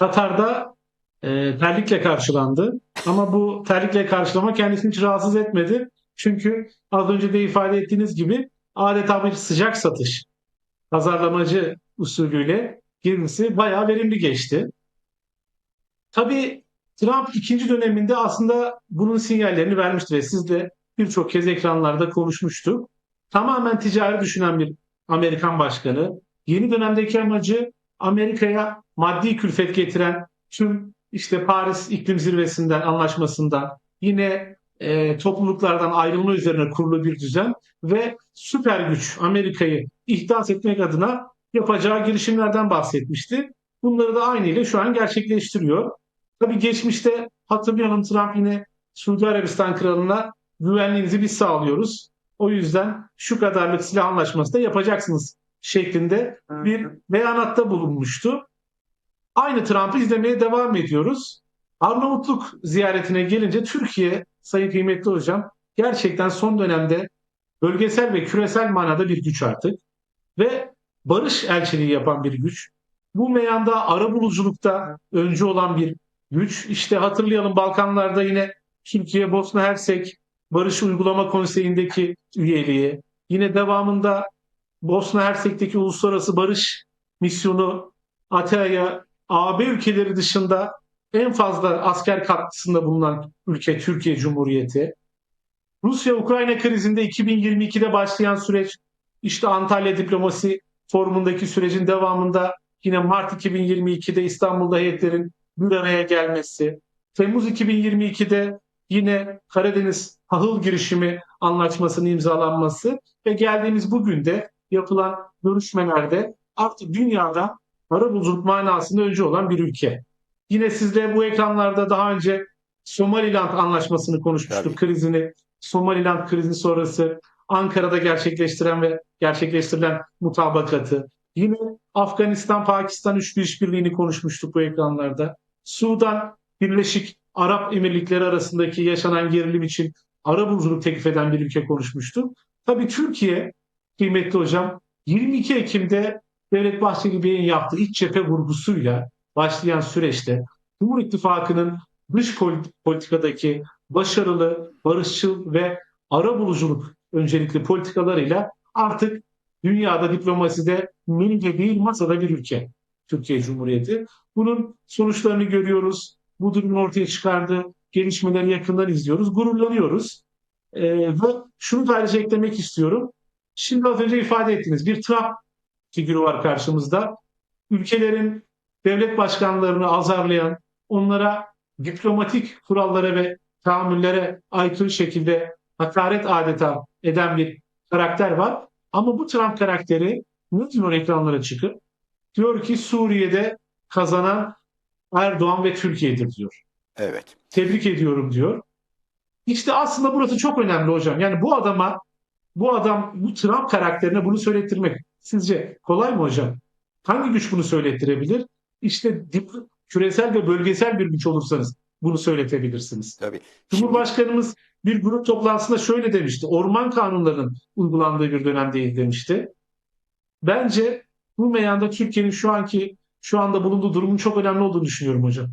Katar'da e, terlikle karşılandı. Ama bu terlikle karşılama kendisini hiç rahatsız etmedi. Çünkü az önce de ifade ettiğiniz gibi adeta bir sıcak satış pazarlamacı usulüyle girmesi bayağı verimli geçti. Tabii Trump ikinci döneminde aslında bunun sinyallerini vermişti ve siz de birçok kez ekranlarda konuşmuştuk. Tamamen ticari düşünen bir Amerikan başkanı. Yeni dönemdeki amacı Amerika'ya maddi külfet getiren tüm işte Paris İklim Zirvesi'nden anlaşmasından yine e, topluluklardan ayrılma üzerine kurulu bir düzen ve süper güç Amerika'yı ihdas etmek adına yapacağı girişimlerden bahsetmişti. Bunları da aynı ile şu an gerçekleştiriyor. Tabii geçmişte hatırlayalım Trump yine Suudi Arabistan kralına güvenliğinizi biz sağlıyoruz. O yüzden şu kadarlık silah anlaşması da yapacaksınız şeklinde bir beyanatta bulunmuştu. Aynı Trump'ı izlemeye devam ediyoruz. Arnavutluk ziyaretine gelince Türkiye, sayın kıymetli hocam, gerçekten son dönemde bölgesel ve küresel manada bir güç artık ve barış elçiliği yapan bir güç. Bu meyanda ara buluculukta öncü olan bir güç. İşte hatırlayalım Balkanlarda yine Türkiye, Bosna Hersek Barış Uygulama Konseyi'ndeki üyeliği, yine devamında Bosna Hersek'teki Uluslararası Barış Misyonu ATA'ya AB ülkeleri dışında en fazla asker katkısında bulunan ülke Türkiye Cumhuriyeti. Rusya-Ukrayna krizinde 2022'de başlayan süreç işte Antalya Diplomasi Forumundaki sürecin devamında yine Mart 2022'de İstanbul'da heyetlerin bir araya gelmesi, Temmuz 2022'de yine Karadeniz tahıl girişimi anlaşmasının imzalanması ve geldiğimiz bugün de yapılan görüşmelerde artık dünyada arabuluculuk manasında önce olan bir ülke. Yine sizle bu ekranlarda daha önce Somaliland anlaşmasını konuşmuştuk. Tabii. Krizini, Somaliland krizi sonrası Ankara'da gerçekleştiren ve gerçekleştirilen mutabakatı. Yine Afganistan-Pakistan üçlü işbirliğini konuşmuştuk bu ekranlarda. Sudan, Birleşik Arap Emirlikleri arasındaki yaşanan gerilim için arabuluculuk teklif eden bir ülke konuşmuştuk. Tabii Türkiye, kıymetli hocam, 22 Ekim'de Devlet Bahçeli Bey'in yaptığı iç cephe vurgusuyla başlayan süreçte Cumhur İttifakı'nın dış politikadaki başarılı, barışçıl ve arabuluculuk öncelikli politikalarıyla artık dünyada diplomaside menüde değil masada bir ülke Türkiye Cumhuriyeti. Bunun sonuçlarını görüyoruz. Bu durumun ortaya çıkardığı gelişmeleri yakından izliyoruz. Gururlanıyoruz. Ee, ve şunu da ayrıca eklemek istiyorum. Şimdi az önce ifade ettiniz. Bir Trump figürü var karşımızda. Ülkelerin devlet başkanlarını azarlayan, onlara diplomatik kurallara ve tahammüllere aykırı şekilde hakaret adeta eden bir karakter var. Ama bu Trump karakteri diyor ekranlara çıkıp? Diyor ki Suriye'de kazanan Erdoğan ve Türkiye'dir diyor. Evet. Tebrik ediyorum diyor. İşte aslında burası çok önemli hocam. Yani bu adama, bu adam, bu Trump karakterine bunu söylettirmek sizce kolay mı hocam? Hangi güç bunu söylettirebilir? İşte dip, küresel ve bölgesel bir güç olursanız bunu söyletebilirsiniz. Tabii. Cumhurbaşkanımız bir grup toplantısında şöyle demişti. Orman kanunlarının uygulandığı bir dönem değil demişti. Bence bu meyanda Türkiye'nin şu anki şu anda bulunduğu durumun çok önemli olduğunu düşünüyorum hocam.